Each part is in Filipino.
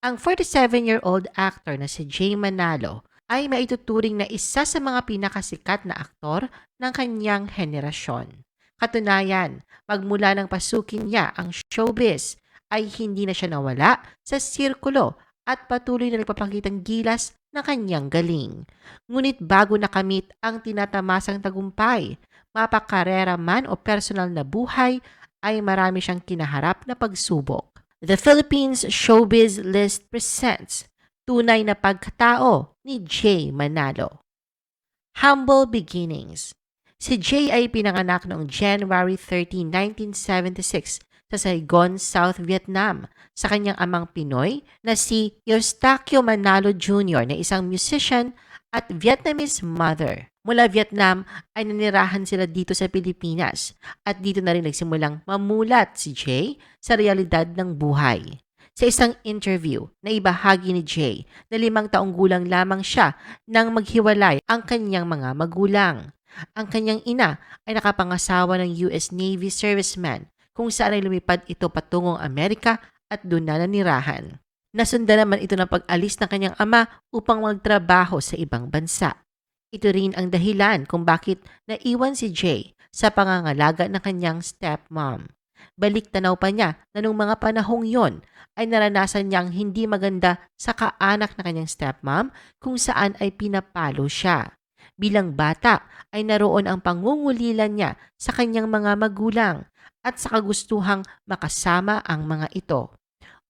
Ang 47-year-old actor na si Jay Manalo ay maituturing na isa sa mga pinakasikat na aktor ng kanyang henerasyon. Katunayan, magmula ng pasukin niya ang showbiz ay hindi na siya nawala sa sirkulo at patuloy na nagpapakitang gilas ng kanyang galing. Ngunit bago nakamit ang tinatamasang tagumpay, mapakarera man o personal na buhay, ay marami siyang kinaharap na pagsubok. The Philippines Showbiz List presents Tunay na Pagkatao ni Jay Manalo. Humble Beginnings Si Jay ay pinanganak noong January 13, 1976 sa Saigon, South Vietnam sa kanyang amang Pinoy na si Eustachio Manalo Jr. na isang musician at Vietnamese mother. Mula Vietnam ay nanirahan sila dito sa Pilipinas at dito na rin nagsimulang mamulat si Jay sa realidad ng buhay. Sa isang interview na ibahagi ni Jay na limang taong gulang lamang siya nang maghiwalay ang kanyang mga magulang. Ang kanyang ina ay nakapangasawa ng US Navy serviceman kung saan ay lumipad ito patungong Amerika at doon na nanirahan. Nasundan naman ito ng pag-alis ng kanyang ama upang magtrabaho sa ibang bansa. Ito rin ang dahilan kung bakit naiwan si Jay sa pangangalaga ng kanyang stepmom. Balik tanaw pa niya na nung mga panahong yon ay naranasan niyang hindi maganda sa kaanak na kanyang stepmom kung saan ay pinapalo siya. Bilang bata ay naroon ang pangungulilan niya sa kanyang mga magulang at sa kagustuhang makasama ang mga ito.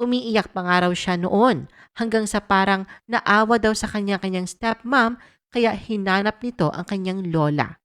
Umiiyak pa nga raw siya noon hanggang sa parang naawa daw sa kanya-kanyang stepmom kaya hinanap nito ang kanyang lola.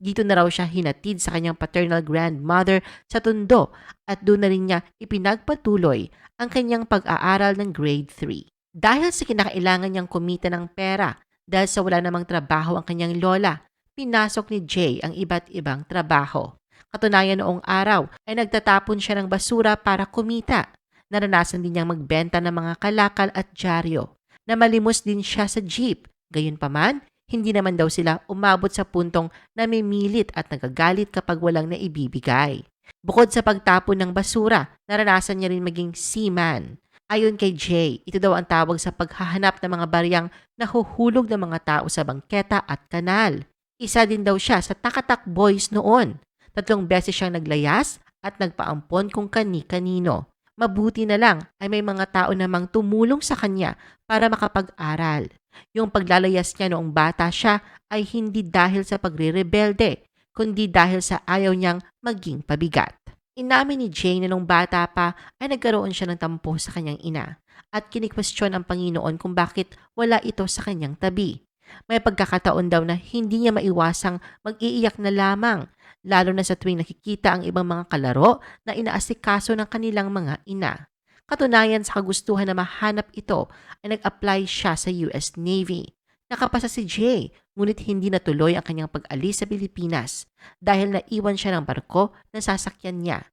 Dito na raw siya hinatid sa kanyang paternal grandmother sa Tondo at doon na rin niya ipinagpatuloy ang kanyang pag-aaral ng grade 3. Dahil sa kinakailangan niyang kumita ng pera dahil sa wala namang trabaho ang kanyang lola, pinasok ni Jay ang iba't ibang trabaho. Katunayan noong araw ay nagtatapon siya ng basura para kumita. Naranasan din niyang magbenta ng mga kalakal at dyaryo. Namalimos din siya sa jeep. Gayunpaman, hindi naman daw sila umabot sa puntong namimilit at nagagalit kapag walang naibibigay. Bukod sa pagtapon ng basura, naranasan niya rin maging seaman. Ayon kay Jay, ito daw ang tawag sa paghahanap ng mga baryang nahuhulog ng mga tao sa bangketa at kanal. Isa din daw siya sa Takatak Boys noon. Tatlong beses siyang naglayas at nagpaampon kung kani-kanino. Mabuti na lang ay may mga tao namang tumulong sa kanya para makapag-aral. Yung paglalayas niya noong bata siya ay hindi dahil sa pagre-rebelde, kundi dahil sa ayaw niyang maging pabigat. Inamin ni Jane na nung bata pa ay nagkaroon siya ng tampo sa kanyang ina at kinikwestiyon ang Panginoon kung bakit wala ito sa kanyang tabi. May pagkakataon daw na hindi niya maiwasang mag-iiyak na lamang, lalo na sa tuwing nakikita ang ibang mga kalaro na inaasikaso ng kanilang mga ina. Katunayan sa kagustuhan na mahanap ito ay nag-apply siya sa US Navy. Nakapasa si Jay, ngunit hindi natuloy ang kanyang pag-alis sa Pilipinas dahil naiwan siya ng barko na sasakyan niya.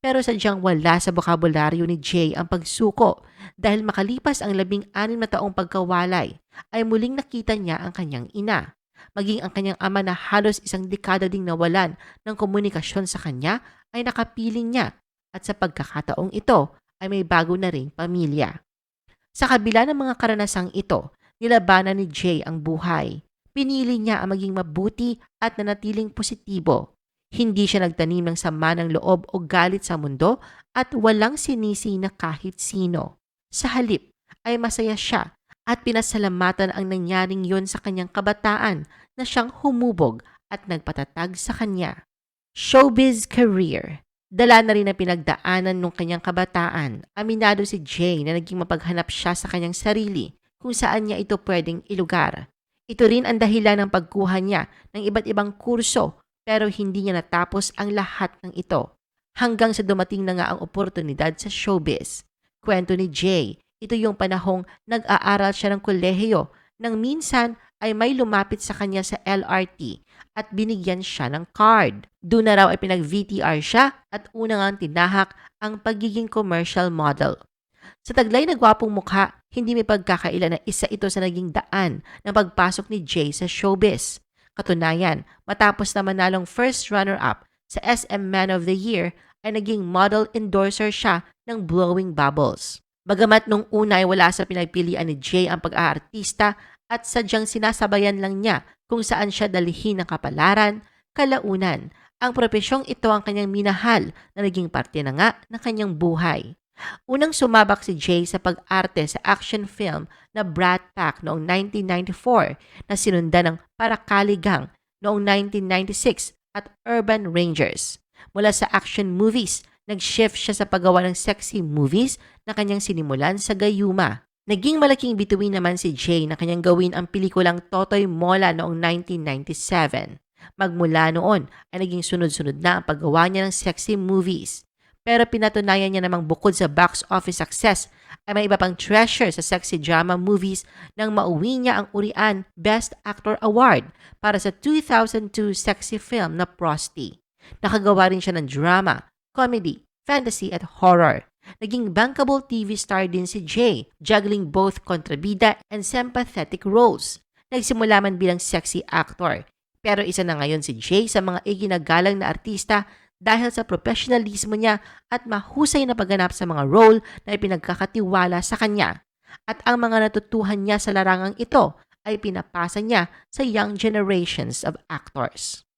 Pero sadyang wala sa bokabularyo ni Jay ang pagsuko dahil makalipas ang labing anim na taong pagkawalay ay muling nakita niya ang kanyang ina. Maging ang kanyang ama na halos isang dekada ding nawalan ng komunikasyon sa kanya ay nakapiling niya at sa pagkakataong ito ay may bago na ring pamilya. Sa kabila ng mga karanasang ito, nilabanan ni Jay ang buhay. Pinili niya ang maging mabuti at nanatiling positibo. Hindi siya nagtanim ng sama ng loob o galit sa mundo at walang sinisi na kahit sino. Sa halip ay masaya siya at pinasalamatan ang nangyaring yon sa kanyang kabataan na siyang humubog at nagpatatag sa kanya. Showbiz career Dala na rin ang pinagdaanan nung kanyang kabataan. Aminado si Jay na naging mapaghanap siya sa kanyang sarili kung saan niya ito pwedeng ilugar. Ito rin ang dahilan ng pagkuha niya ng iba't ibang kurso pero hindi niya natapos ang lahat ng ito hanggang sa dumating na nga ang oportunidad sa showbiz. Kwento ni Jay, ito yung panahong nag-aaral siya ng kolehiyo nang minsan ay may lumapit sa kanya sa LRT at binigyan siya ng card. Doon na raw ay pinag-VTR siya at unang tinahak ang pagiging commercial model. Sa taglay na gwapong mukha, hindi may pagkakaila na isa ito sa naging daan ng pagpasok ni Jay sa showbiz. Katunayan, matapos na manalong first runner-up sa SM Man of the Year, ay naging model endorser siya ng Blowing Bubbles. Bagamat nung una ay wala sa pinagpilian ni Jay ang pag-aartista at sadyang sinasabayan lang niya kung saan siya dalihin ng kapalaran, kalaunan, ang propesyong ito ang kanyang minahal na naging parte na nga ng kanyang buhay. Unang sumabak si Jay sa pag-arte sa action film na Brat Pack noong 1994 na sinundan ng Parakaligang noong 1996 at Urban Rangers. Mula sa action movies, nag-shift siya sa paggawa ng sexy movies na kanyang sinimulan sa Gayuma. Naging malaking bituin naman si Jay na kanyang gawin ang pelikulang Totoy Mola noong 1997. Magmula noon ay naging sunod-sunod na ang paggawa niya ng sexy movies. Pero pinatunayan niya namang bukod sa box office success ay may iba pang treasure sa sexy drama movies nang mauwi niya ang Urian Best Actor Award para sa 2002 sexy film na Prosty. Nakagawa rin siya ng drama, comedy, fantasy at horror. Naging bankable TV star din si Jay, juggling both kontrabida and sympathetic roles. Nagsimula man bilang sexy actor, pero isa na ngayon si Jay sa mga iginagalang na artista dahil sa professionalismo niya at mahusay na pagganap sa mga role na ipinagkakatiwala sa kanya. At ang mga natutuhan niya sa larangang ito ay pinapasa niya sa young generations of actors.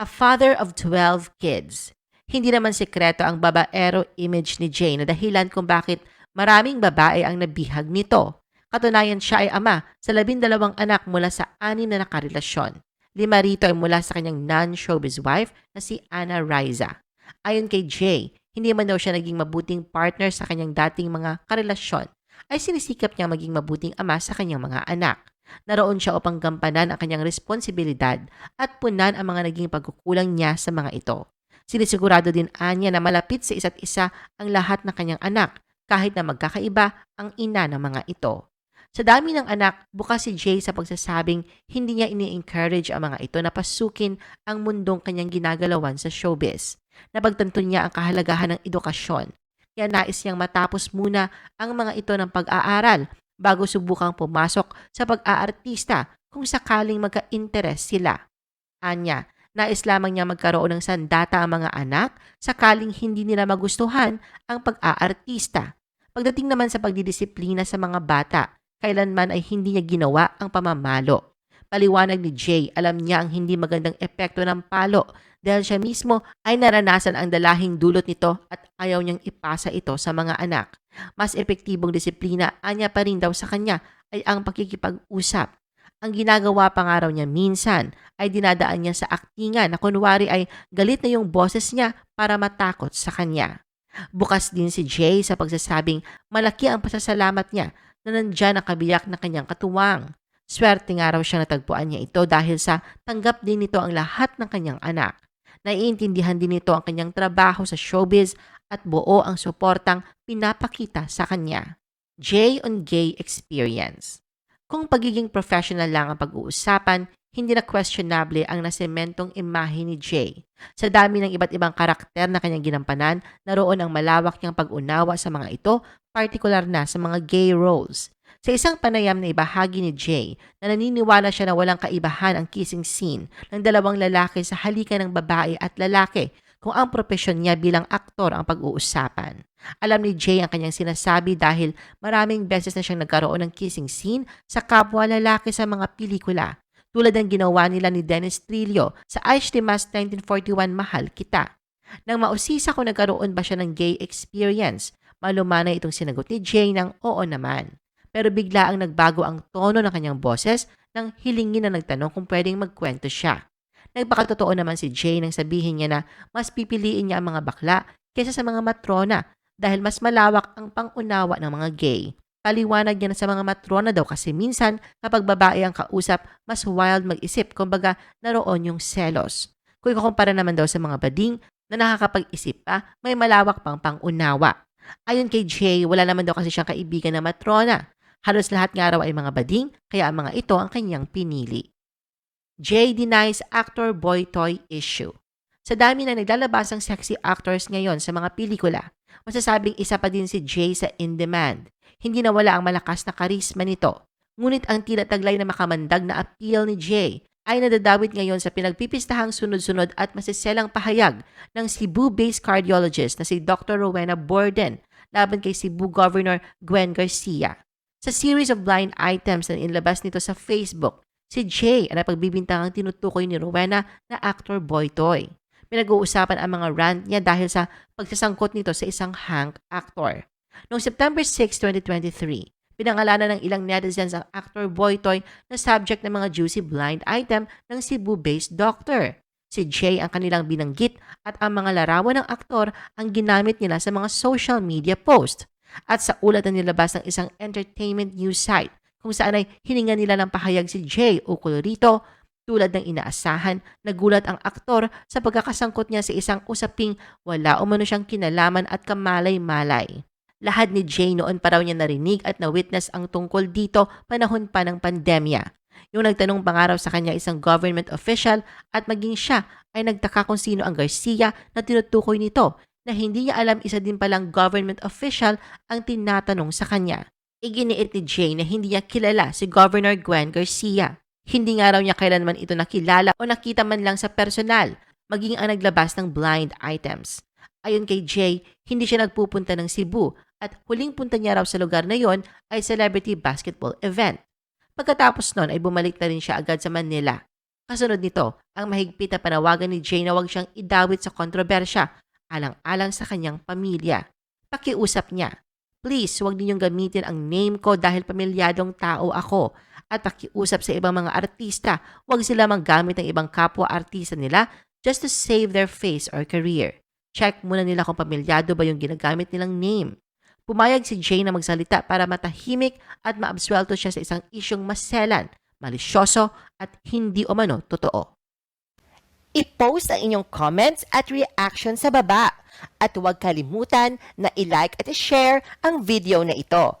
A father of 12 kids. Hindi naman sekreto ang babaero image ni Jay na dahilan kung bakit maraming babae ang nabihag nito. Katunayan siya ay ama sa labindalawang anak mula sa anim na nakarelasyon. Lima rito ay mula sa kanyang non-showbiz wife na si Anna Riza. Ayon kay Jay, hindi man daw siya naging mabuting partner sa kanyang dating mga karelasyon, ay sinisikap niya maging mabuting ama sa kanyang mga anak. Naroon siya upang gampanan ang kanyang responsibilidad at punan ang mga naging pagkukulang niya sa mga ito. Sinisigurado din anya na malapit sa isa't isa ang lahat ng kanyang anak kahit na magkakaiba ang ina ng mga ito. Sa dami ng anak, bukas si Jay sa pagsasabing hindi niya ini-encourage ang mga ito na pasukin ang mundong kanyang ginagalawan sa showbiz. Napagtanto niya ang kahalagahan ng edukasyon. Kaya nais niyang matapos muna ang mga ito ng pag-aaral bago subukang pumasok sa pag-aartista kung sakaling magka-interest sila. Anya, nais lamang niya magkaroon ng sandata ang mga anak sakaling hindi nila magustuhan ang pag-aartista. Pagdating naman sa pagdidisiplina sa mga bata, kailanman ay hindi niya ginawa ang pamamalo. Paliwanag ni Jay, alam niya ang hindi magandang epekto ng palo dahil siya mismo ay naranasan ang dalahing dulot nito at ayaw niyang ipasa ito sa mga anak. Mas epektibong disiplina anya pa rin daw sa kanya ay ang pakikipag-usap. Ang ginagawa pa nga raw niya minsan ay dinadaan niya sa aktingan na kunwari ay galit na yung boses niya para matakot sa kanya. Bukas din si Jay sa pagsasabing malaki ang pasasalamat niya na nandyan ang kabiyak na kanyang katuwang. Swerte nga raw siya natagpuan niya ito dahil sa tanggap din nito ang lahat ng kanyang anak. Naiintindihan din nito ang kanyang trabaho sa showbiz at buo ang suportang pinapakita sa kanya. J on Gay Experience Kung pagiging professional lang ang pag-uusapan, hindi na questionable ang nasementong imahe ni Jay. Sa dami ng iba't ibang karakter na kanyang ginampanan, naroon ang malawak niyang pag-unawa sa mga ito, partikular na sa mga gay roles. Sa isang panayam na ibahagi ni Jay na naniniwala siya na walang kaibahan ang kissing scene ng dalawang lalaki sa halikan ng babae at lalaki kung ang propesyon niya bilang aktor ang pag-uusapan. Alam ni Jay ang kanyang sinasabi dahil maraming beses na siyang nagkaroon ng kissing scene sa kapwa lalaki sa mga pelikula tulad ng ginawa nila ni Dennis Trillo sa Aish Timas 1941 Mahal Kita. Nang mausisa kung nagkaroon ba siya ng gay experience, malumana itong sinagot ni Jay ng oo naman. Pero bigla ang nagbago ang tono ng kanyang boses nang hilingin na nagtanong kung pwedeng magkwento siya. Nagpakatotoo naman si Jay nang sabihin niya na mas pipiliin niya ang mga bakla kaysa sa mga matrona dahil mas malawak ang pangunawa ng mga gay. Paliwanag niya na sa mga matrona daw kasi minsan kapag babae ang kausap, mas wild mag-isip, kumbaga naroon yung selos. Kung ikukumpara naman daw sa mga bading na nakakapag-isip pa, may malawak pang pangunawa. Ayon kay Jay, wala naman daw kasi siyang kaibigan na matrona. Halos lahat nga raw ay mga bading, kaya ang mga ito ang kanyang pinili. Jay denies actor boy toy issue. Sa dami na naglalabas ang sexy actors ngayon sa mga pelikula, masasabing isa pa din si Jay sa In Demand. Hindi nawala ang malakas na karisma nito. Ngunit ang tila taglay na makamandag na appeal ni Jay ay nadadawit ngayon sa pinagpipistahang sunod-sunod at masiselang pahayag ng Cebu-based cardiologist na si Dr. Rowena Borden laban kay Cebu Governor Gwen Garcia. Sa series of blind items na inilabas nito sa Facebook, si Jay ang napagbibintangang tinutukoy ni Rowena na actor Boy Toy. Pinag-uusapan ang mga rant niya dahil sa pagsasangkot nito sa isang Hank actor. Noong September 6, 2023, pinangalanan ng ilang netizens ang actor Boy Toy na subject ng mga juicy blind item ng Cebu-based doctor. Si Jay ang kanilang binanggit at ang mga larawan ng aktor ang ginamit nila sa mga social media post. At sa ulat na nilabas ng isang entertainment news site kung saan ay hininga nila ng pahayag si Jay ukol rito, tulad ng inaasahan, nagulat ang aktor sa pagkakasangkot niya sa isang usaping wala umano siyang kinalaman at kamalay-malay. Lahat ni Jay noon pa raw niya narinig at na-witness ang tungkol dito panahon pa ng pandemya. Yung nagtanong pangaraw sa kanya isang government official at maging siya ay nagtaka kung sino ang Garcia na tinutukoy nito na hindi niya alam isa din palang government official ang tinatanong sa kanya. Iginiit ni Jay na hindi niya kilala si Governor Gwen Garcia. Hindi nga raw niya kailanman ito nakilala o nakita man lang sa personal, maging ang naglabas ng blind items. Ayon kay Jay, hindi siya nagpupunta ng Cebu at huling punta niya raw sa lugar na yon ay celebrity basketball event. Pagkatapos nun ay bumalik na rin siya agad sa Manila. Kasunod nito, ang mahigpit na panawagan ni Jay na huwag siyang idawit sa kontrobersya alang-alang sa kanyang pamilya. Pakiusap niya, Please, huwag ninyong gamitin ang name ko dahil pamilyadong tao ako. At pakiusap sa ibang mga artista, huwag sila manggamit ng ibang kapwa-artista nila just to save their face or career. Check muna nila kung pamilyado ba yung ginagamit nilang name. Pumayag si Jay na magsalita para matahimik at maabswelto siya sa isang isyong maselan, malisyoso at hindi umano totoo. I-post ang inyong comments at reaction sa baba. At huwag kalimutan na i-like at i-share ang video na ito.